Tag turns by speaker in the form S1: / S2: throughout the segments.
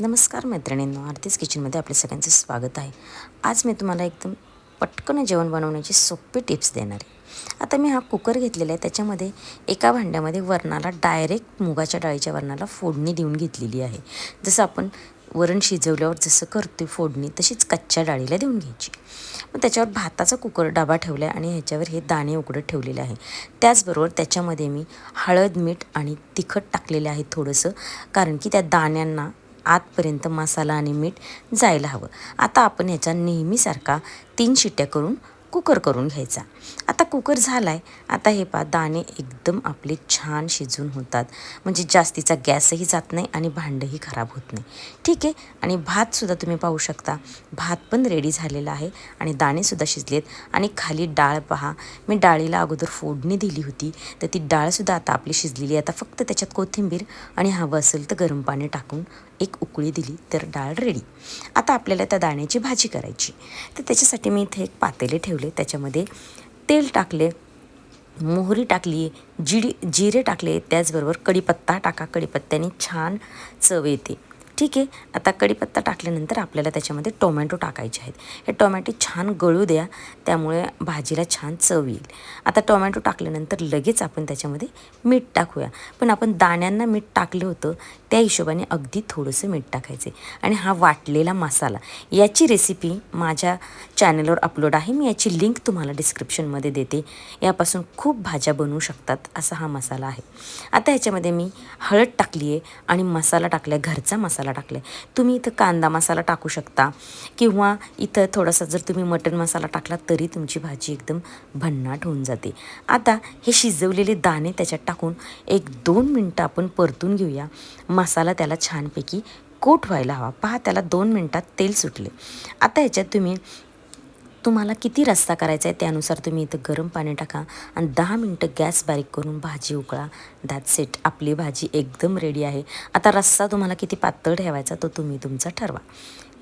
S1: नमस्कार मैत्रिणींनो आरतीज किचनमध्ये आपल्या सगळ्यांचं स्वागत आहे. आज मी तुम्हाला एकदम पटकन जेवण बनवण्याची सोपी टिप्स देणार आहे. आता मी हा कुकर घेतलेला आहे त्याच्यामध्ये एका भांड्यामध्ये वरणाला डायरेक्ट मुगाच्या डाळीच्या वरणाला फोडणी देऊन घेतलेली आहे. जसं आपण वरण शिजवल्यावर जसं करतो फोडणी तशीच कच्च्या डाळीला देऊन घ्यायची. मग त्याच्यावर भाताचा कुकर डबा ठेवला आहे आणि ह्याच्यावर हे दाणे उकडत ठेवलेले आहे. त्याचबरोबर त्याच्यामध्ये मी हळद मीठ आणि तिखट टाकलेले आहे थोडंसं कारण की त्या दाण्यांना आतपर्यंत मसाला आणि मीठ जायला हवं. आता आपण ह्याच्या नेहमीसारखा तीन शिट्ट्या करून कुकर करून घ्यायचा. आता कुकर झाला आहे आता हे पा दाणे एकदम आपले छान शिजून होतात. म्हणजे जास्तीचा गॅसही जात नाही आणि भांडंही खराब होत नाही. ठीक आहे? आणि भातसुद्धा तुम्ही पाहू शकता. भात पण रेडी झालेला आहे आणि दाणेसुद्धा शिजलेत. आणि खाली डाळ पहा. मी डाळीला अगोदर फोडणी दिली होती. तर ती डाळसुद्धा आता आपली शिजलेली आहे. आता फक्त त्याच्यात कोथिंबीर आणि हवं असेल तर गरम पाणी टाकून एक उकळी दिली तर डाळ रेडी आता आपल्याला त्या दाण्याची भाजी करायची. तर त्याच्यासाठी मी इथे एक पातेले ठेवले. त्याच्यामध्ये तेल टाकले. मोहरी टाकली जिडी जिरे टाकले त्याचबरोबर कढीपत्ता टाका. कडीपत्त्याने छान चव येते. ठीक आहे. आता कढीपत्ता टाकल्यानंतर आपल्याला त्याच्यामध्ये टोमॅटो टाकायचे आहेत. हे टोमॅटो छान गळू द्या त्यामुळे भाजीला छान चव येईल. आता टोमॅटो टाकल्यानंतर लगेच आपण त्याच्यामध्ये मीठ टाकूया. पण आपण दाण्यांना मीठ टाकलं होतं त्या हिशोबाने अगदी थोडंसं मीठ टाकायचे आणि हा वाटलेला मसाला याची रेसिपी माझ्या चॅनलवर अपलोड आहे. मी याची लिंक तुम्हाला डिस्क्रिप्शनमध्ये देते. यापासून खूप भाज्या बनवू शकतात असा हा मसाला आहे. आता ह्याच्यामध्ये मी हळद टाकली आहे आणि मसाला टाकला आहे घरचा मसाला मसाला टाकला. आहे तुम्ही इथं कांदा मसाला टाकू शकता किंवा इथं थोडासा जर तुम्ही मटन मसाला टाकला तरी तुमची भाजी एकदम भन्नाट होऊन जाते. आता हे शिजवलेले दाणे त्याच्यात टाकून एक दोन मिनटं आपण परतून घेऊया. मसाला त्याला छानपैकी कोट व्हायला हवा. पहा त्याला दोन मिनटात तेल सुटले. आता ह्याच्यात तुम्ही तुम्हाला किती रस्ता करायचा आहे त्यानुसार तुम्ही इथं गरम पाणी टाका आणि दहा मिनटं गॅस बारीक करून भाजी उकळा. दॅट सेट आपली भाजी एकदम रेडी आहे. आता रस्सा तुम्हाला किती पातळ ठेवायचा तो तुम्ही तुमचा ठरवा.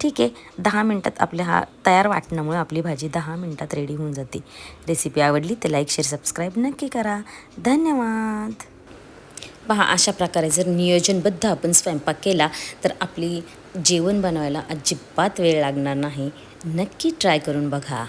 S1: ठीक आहे? दहा मिनटात आपल्या हा तयार वाटण्यामुळे आपली भाजी दहा मिनटात रेडी होऊन जाते. रेसिपी आवडली तर लाईक शेअर सबस्क्राईब नक्की करा. धन्यवाद. पहा अशा प्रकारे जर नियोजनबद्ध आपण स्वयंपाक केला तर आपली जेवण बनवायला अजिबात वेळ लागणार नाही. नक्की ट्राय करून बघा.